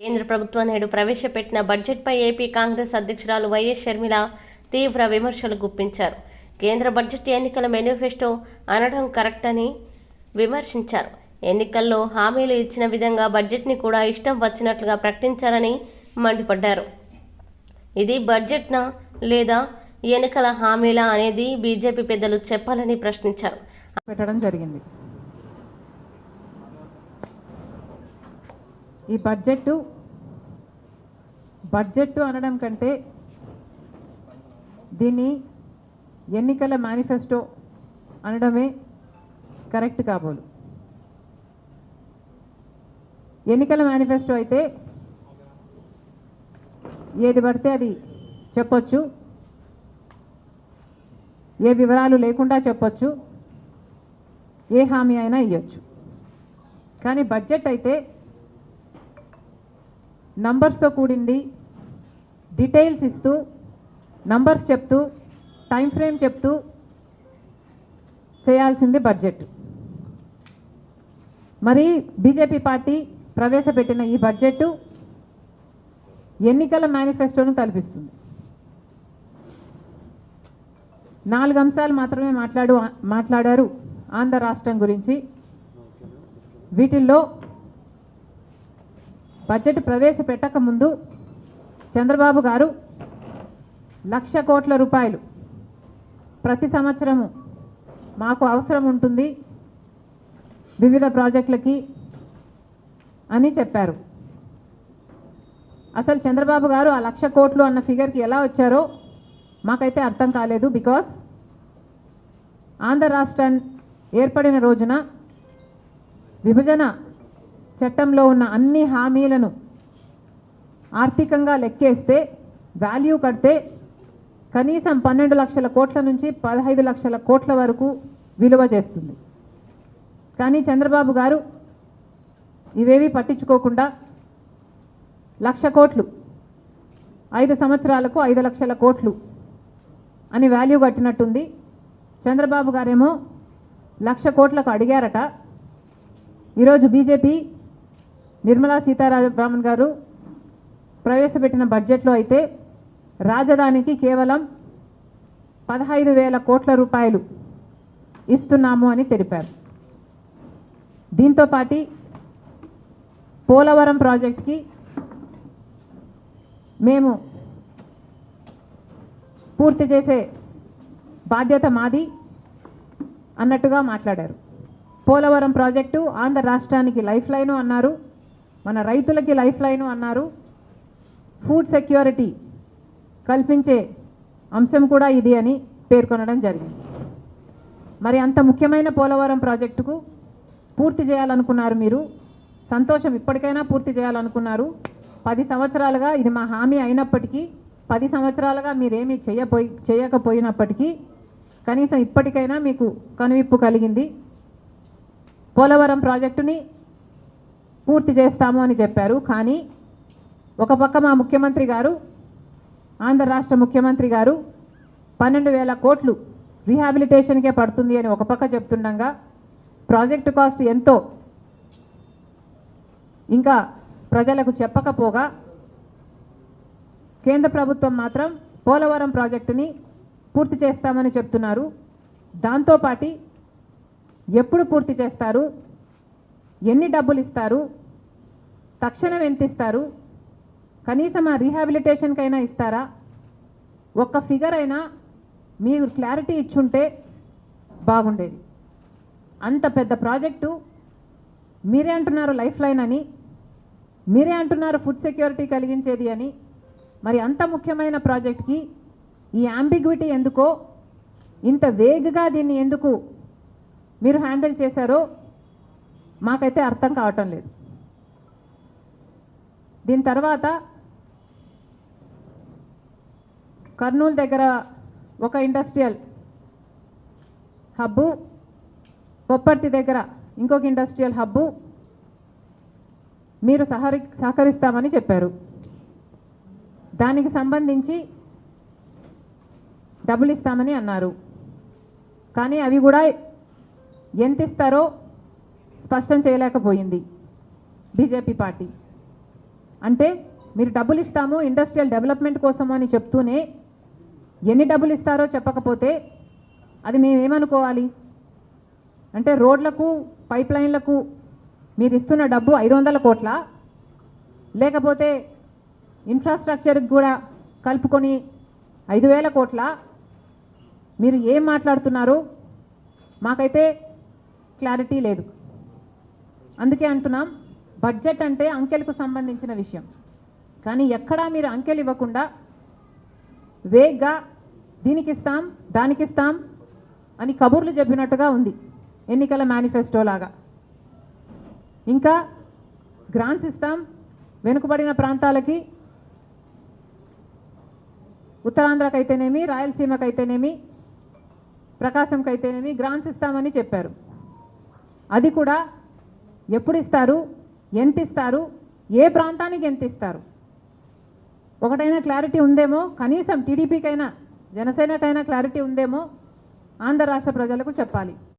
కేంద్ర ప్రభుత్వం నేడు ప్రవేశపెట్టిన బడ్జెట్పై ఏపీ కాంగ్రెస్ అధ్యక్షురాలు వైఎస్ షర్మిల తీవ్ర విమర్శలు గుప్పించారు. కేంద్ర బడ్జెట్ ఎన్నికల మేనిఫెస్టో అనడం కరెక్ట్ అని విమర్శించారు. ఎన్నికల్లో హామీలు ఇచ్చిన విధంగా బడ్జెట్ని కూడా ఇష్టం వచ్చినట్లుగా ప్రకటించారని మండిపడ్డారు. ఇది బడ్జెట్నా లేదా ఎన్నికల హామీలా అనేది బీజేపీ పెద్దలు చెప్పాలని ప్రశ్నించారు. పెట్టడం జరిగింది. ఈ బడ్జెట్ బడ్జెట్ అనడం కంటే దీన్ని ఎన్నికల మేనిఫెస్టో అనడమే కరెక్ట్ కాబోలు. ఎన్నికల మేనిఫెస్టో అయితే ఏది పడితే అది చెప్పొచ్చు. ఏ వివరాలు లేకుండా చెప్పొచ్చు. ఏ హామీ అయినా ఇవ్వచ్చు కానీ బడ్జెట్ అయితే నంబర్స్తో కూడింది. డీటెయిల్స్ ఇస్తూ నంబర్స్ చెప్తూ టైం ఫ్రేమ్ చెప్తూ చేయాల్సింది బడ్జెట్. మరి బీజేపీ పార్టీ ప్రవేశపెట్టిన ఈ బడ్జెట్ ఎన్నికల మేనిఫెస్టోను తలపిస్తుంది. నాలుగు అంశాలు మాత్రమే మాట్లాడు మాట్లాడారు ఆంధ్ర రాష్ట్రం గురించి. వీటిల్లో బడ్జెట్ ప్రవేశపెట్టక ముందు చంద్రబాబు గారు లక్ష కోట్ల రూపాయలు ప్రతి సంవత్సరము మాకు అవసరం ఉంటుంది వివిధ ప్రాజెక్టులకి అని చెప్పారు. అసలు చంద్రబాబు గారు ఆ లక్ష కోట్లు అన్న ఫిగర్కి ఎలా వచ్చారో మాకైతే అర్థం కాలేదు బికాస్ ఆంధ్ర రాష్ట్రం ఏర్పడిన రోజున విభజన చట్టంలో ఉన్న అన్ని హామీలను ఆర్థికంగా లెక్కేస్తే వాల్యూ కడితే కనీసం పన్నెండు లక్షల కోట్ల నుంచి పదహైదు లక్షల కోట్ల వరకు విలువ చేస్తుంది. కానీ చంద్రబాబు గారు ఇవేవి పట్టించుకోకుండా లక్ష కోట్లు ఐదు సంవత్సరాలకు ఐదు లక్షల కోట్లు అని వాల్యూ కట్టినట్టుంది. చంద్రబాబు గారేమో లక్ష కోట్లకు అడిగారట. ఈరోజు బీజేపీ నిర్మలా సీతారామన్ గారు ప్రవేశపెట్టిన బడ్జెట్లో అయితే రాజధానికి కేవలం పదహైదు వేల కోట్ల రూపాయలు ఇస్తున్నాము అని తెలిపారు. దీంతో పాటి పోలవరం ప్రాజెక్ట్కి మేము పూర్తి చేసే బాధ్యత మాది అన్నట్టుగా మాట్లాడారు. పోలవరం ప్రాజెక్టు ఆంధ్ర రాష్ట్రానికి లైఫ్ లైను అన్నారు. మన రైతులకి లైఫ్ లైను అన్నారు. ఫుడ్ సెక్యూరిటీ కల్పించే అంశం కూడా ఇది అని పేర్కొనడం జరిగింది. మరి అంత ముఖ్యమైన పోలవరం ప్రాజెక్టుకు పూర్తి చేయాలనుకున్నారు మీరు. సంతోషం ఇప్పటికైనా పూర్తి చేయాలనుకున్నారు. పది సంవత్సరాలుగా ఇది మా హామీ అయినప్పటికీ పది సంవత్సరాలుగా మీరేమీ చేయబోయి చేయకపోయినప్పటికీ కనీసం ఇప్పటికైనా మీకు కనువిప్పు కలిగింది. పోలవరం ప్రాజెక్టుని పూర్తి చేస్తాము అని చెప్పారు. కానీ ఒక పక్క మా ముఖ్యమంత్రి గారు ఆంధ్ర రాష్ట్ర ముఖ్యమంత్రి గారు పన్నెండు వేల కోట్లు రీహాబిలిటేషన్కే పడుతుంది అని ఒక పక్క చెప్తుండగా ప్రాజెక్టు కాస్ట్ ఎంతో ఇంకా ప్రజలకు చెప్పకపోగా కేంద్ర ప్రభుత్వం మాత్రం పోలవరం ప్రాజెక్టుని పూర్తి చేస్తామని చెప్తున్నారు. దాంతోపాటి ఎప్పుడు పూర్తి చేస్తారు? ఎన్ని డబ్బులు ఇస్తారు? తక్షణం ఎంత ఇస్తారు? కనీసం ఆ రీహాబిలిటేషన్కైనా ఇస్తారా? ఒక్క ఫిగర్ అయినా మీరు క్లారిటీ ఇచ్చుంటే బాగుండేది. అంత పెద్ద ప్రాజెక్టు మీరే అంటున్నారు లైఫ్ లైన్ అని మీరే అంటున్నారు ఫుడ్ సెక్యూరిటీ కలిగించేది అని. మరి అంత ముఖ్యమైన ప్రాజెక్ట్కి ఈ అంబిగ్విటీ ఎందుకో ఇంత వేగగా దీన్ని ఎందుకు మీరు హ్యాండిల్ చేశారో మాకైతే అర్థం కావటం లేదు. దీని తర్వాత కర్నూలు దగ్గర ఒక ఇండస్ట్రియల్ హబ్బు కొప్పర్తి దగ్గర ఇంకొక ఇండస్ట్రియల్ హబ్బు మీరు సహరి సహకరిస్తామని చెప్పారు. దానికి సంబంధించి డబ్బులు ఇస్తామని అన్నారు. కానీ అవి కూడా ఎంత ఇస్తారో స్పష్టం చేయలేకపోయింది బీజేపీ పార్టీ. అంటే మీరు డబ్బులు ఇస్తాము ఇండస్ట్రియల్ డెవలప్మెంట్ కోసము అని చెప్తూనే ఎన్ని డబ్బులు ఇస్తారో చెప్పకపోతే అది మేమేమనుకోవాలి అంటే రోడ్లకు పైప్ లైన్లకు మీరు ఇస్తున్న డబ్బు ఐదు వందల కోట్ల? లేకపోతే ఇన్ఫ్రాస్ట్రక్చర్కి కూడా కలుపుకొని ఐదు వేల కోట్ల? మీరు ఏం మాట్లాడుతున్నారు? మాకైతే క్లారిటీ లేదు. అందుకే అంటున్నాం బడ్జెట్ అంటే అంకెలకు సంబంధించిన విషయం. కానీ ఎక్కడా మీరు అంకెలు ఇవ్వకుండా వేగ్గా దీనికి ఇస్తాం దానికి ఇస్తాం అని కబుర్లు చెప్పినట్టుగా ఉంది ఎన్నికల మేనిఫెస్టో లాగా ఇంకా గ్రాంట్స్ ఇస్తాం వెనుకబడిన ప్రాంతాలకి ఉత్తరాంధ్రకైతేనేమి రాయలసీమకైతేనేమి ప్రకాశంకైతేనేమి గ్రాంట్స్ ఇస్తామని చెప్పారు. అది కూడా ఎప్పుడు ఇస్తారు ఎంత ఇస్తారు ఏ ప్రాంతానికి ఎంత ఇస్తారు ఒకటైనా క్లారిటీ ఉందేమో? కనీసం టీడీపీకైనా జనసేనకైనా క్లారిటీ ఉందేమో? ఆంధ్ర రాష్ట్ర ప్రజలకు చెప్పాలి.